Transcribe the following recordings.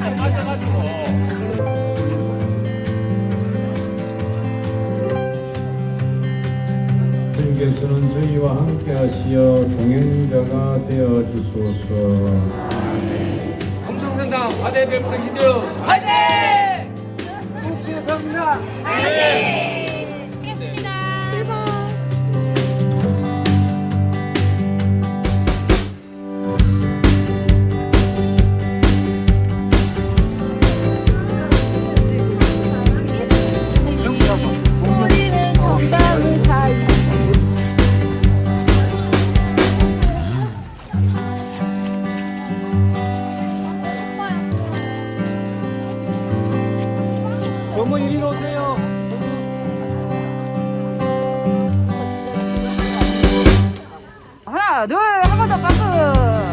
맞아 맞아가지고. 주님께서는 저희와 함께 하시어 동행자가 되어 주소서. 공청선당 과대별 프레시드 화이팅! 우리는 어머니 이리 오세요. 하나 둘 한 번더 깎으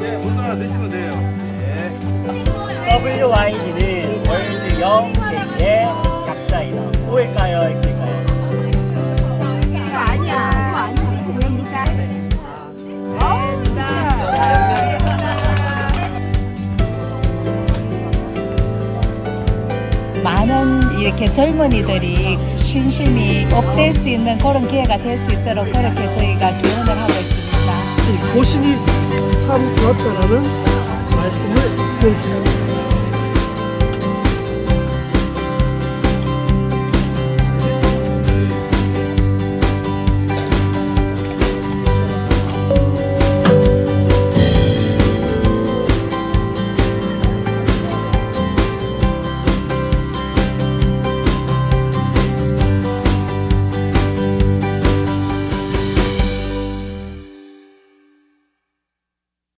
네, 물도 하나 드시면 돼요. 네. WYG는 월드 영 K 많은 이렇게 젊은이들이 신심이 업될 수 있는 그런 기회가 될 수 있도록 그렇게 저희가 기원을 하고 있습니다. 보시니 참 좋았다라는 말씀을 드리십니다.